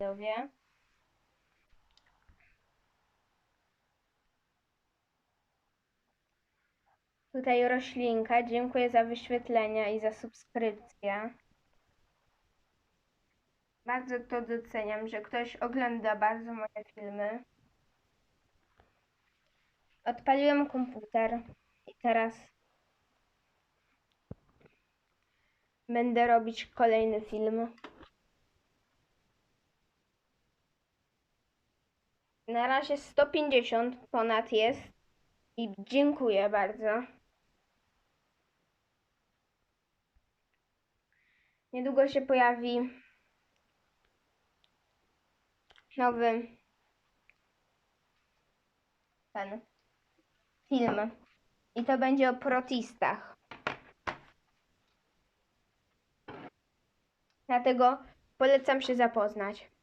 widzowie. Tutaj roślinka. Dziękuję za wyświetlenia i za subskrypcję. Bardzo to doceniam, że ktoś ogląda bardzo moje filmy. Odpaliłem komputer i teraz będę robić kolejny film. Na razie 150 ponad jest i dziękuję bardzo. Niedługo się pojawi nowy ten film. I to będzie o protistach. Dlatego polecam się zapoznać.